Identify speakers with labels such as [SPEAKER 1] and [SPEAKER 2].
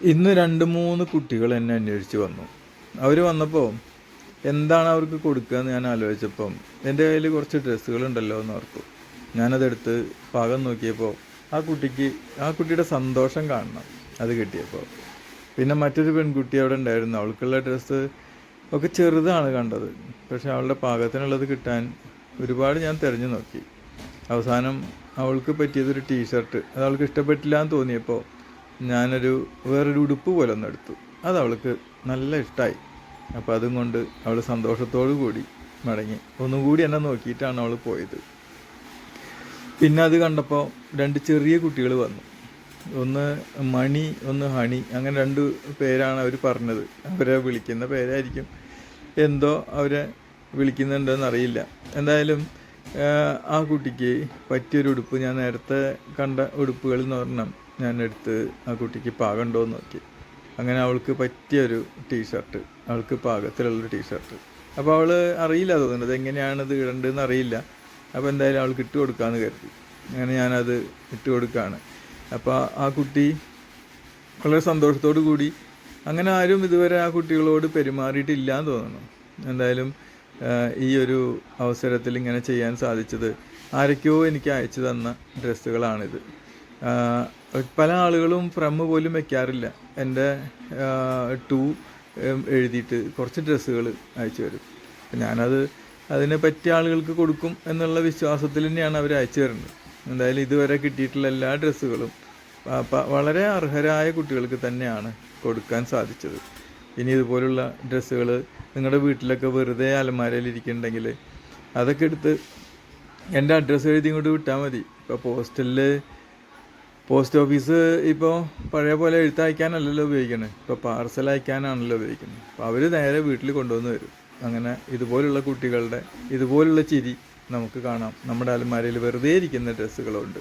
[SPEAKER 1] ഇന്ന് രണ്ട് മൂന്ന് കുട്ടികൾ എന്നെ അന്വേഷിച്ച് വന്നു. അവർ വന്നപ്പോൾ എന്താണ് അവർക്ക് കൊടുക്കുക എന്ന് ഞാൻ ആലോചിച്ചപ്പം എന്റെ കയ്യിൽ കുറച്ച് ഡ്രസ്സുകൾ ഉണ്ടല്ലോ എന്ന് ഓർത്തു. ഞാനതെടുത്ത് പാകം നോക്കിയപ്പോൾ ആ കുട്ടിക്ക് ആ കുട്ടിയുടെ സന്തോഷം കാണണം അത് കിട്ടിയപ്പോൾ പിന്നെ മറ്റൊരു പെൺകുട്ടി അവിടെ ഉണ്ടായിരുന്നു. അവൾക്കുള്ള ഡ്രസ്സ് ഒക്കെ ചെറുതാണ് കണ്ടത്. പക്ഷെ അവളുടെ പാകത്തിനുള്ളത് കിട്ടാൻ ഒരുപാട് ഞാൻ തിരഞ്ഞു നോക്കി. അവസാനം അവൾക്ക് പറ്റിയതൊരു ടീഷർട്ട് അത് അവൾക്ക് ഇഷ്ടപ്പെട്ടില്ല എന്ന് തോന്നിയപ്പോൾ ഞാനൊരു വേറൊരു ഉടുപ്പ് പോലെ ഒന്ന് എടുത്തു. അത് അവൾക്ക് നല്ല ഇഷ്ടമായി അപ്പോൾ അതും കൊണ്ട് അവൾ സന്തോഷത്തോടു കൂടി മടങ്ങി. ഒന്നുകൂടി എന്നെ നോക്കിയിട്ടാണ് അവൾ പോയത്. പിന്നെ അത് കണ്ടപ്പോൾ രണ്ട് ചെറിയ കുട്ടികൾ വന്നു. ഒന്ന് മണി ഒന്ന് ഹണി. അങ്ങനെ രണ്ട് പേരാണ് അവർ പറഞ്ഞത്. അവരെ വിളിക്കുന്ന പേരായിരിക്കും. എന്തോ അവരെ വിളിക്കുന്നുണ്ടെന്ന് അറിയില്ല. എന്തായാലും ആ, കുട്ടിക്ക് പറ്റിയൊരു ഉടുപ്പ് ഞാൻ നേരത്തെ കണ്ട ഉടുപ്പുകളിൽ നിന്ന് പറഞ്ഞാൽ ഞാൻ എടുത്ത് ആ കുട്ടിക്ക് പാകമുണ്ടോ എന്ന് നോക്കി അങ്ങനെ അവൾക്ക് പറ്റിയൊരു ടീഷർട്ട് അവൾക്ക് പാകത്തിലുള്ളൊരു ടീഷർട്ട്. അപ്പോൾ അവൾ അറിയില്ല തോന്നുന്നത് എങ്ങനെയാണ് ഇത് ഇടേണ്ടതെന്ന് അറിയില്ല. അപ്പോൾ എന്തായാലും അവൾക്ക് ഇട്ട് കൊടുക്കാമെന്ന് കരുതി. അങ്ങനെ ഞാനത് ഇട്ട് കൊടുക്കുകയാണ് അപ്പോൾ ആ കുട്ടി വളരെ സന്തോഷത്തോടു കൂടി അങ്ങനെ ആരും ഇതുവരെ ആ കുട്ടികളോട് പെരുമാറിയിട്ടില്ല എന്ന് തോന്നുന്നു. എന്തായാലും ഈ ഒരു അവസരത്തിൽ ഇങ്ങനെ ചെയ്യാൻ സാധിച്ചത് ആരൊക്കെയോ എനിക്ക് അയച്ചു തന്ന ഡ്രസ്സുകളാണിത്. പല ആളുകളും ഫ്രം പോലും വെക്കാറില്ല. എന്റെ ടു എഴുതിയിട്ട് കുറച്ച് ഡ്രസ്സുകൾ അയച്ചു വരും അപ്പം ഞാനത് അതിനെ പറ്റിയ ആളുകൾക്ക് കൊടുക്കും എന്നുള്ള വിശ്വാസത്തിൽ തന്നെയാണ് അവർ അയച്ചു തരുന്നത്. എന്തായാലും ഇതുവരെ കിട്ടിയിട്ടുള്ള എല്ലാ ഡ്രസ്സുകളും വളരെ അർഹരായ കുട്ടികൾക്ക് തന്നെയാണ് കൊടുക്കാൻ സാധിച്ചത്. ഇനി ഇതുപോലുള്ള ഡ്രസ്സുകൾ നിങ്ങളുടെ വീട്ടിലൊക്കെ വെറുതെ അലമാരയിൽ ഇരിക്കുന്നുണ്ടെങ്കിൽ അതൊക്കെ എടുത്ത് എന്റെ അഡ്രസ്സ് എഴുതി ഇങ്ങോട്ട് വിട്ടാൽ മതി. ഇപ്പോൾ പോസ്റ്റലിൽ പോസ്റ്റ് ഓഫീസ് ഇപ്പോൾ പഴയ പോലെ എഴുത്തയക്കാനല്ലല്ലോ ഉപയോഗിക്കുന്നത് ഇപ്പോൾ പാർസൽ അയക്കാനാണല്ലോ ഉപയോഗിക്കുന്നത് അപ്പോൾ അവർ നേരെ വീട്ടിൽ കൊണ്ടുവന്ന് വരും അങ്ങനെ ഇതുപോലുള്ള കുട്ടികളുടെ ഇതുപോലുള്ള ചിരി നമുക്ക് കാണാം. നമ്മുടെ അലമാരയിൽ വെറുതെ ഇരിക്കുന്ന ഡ്രസ്സുകളുണ്ട്.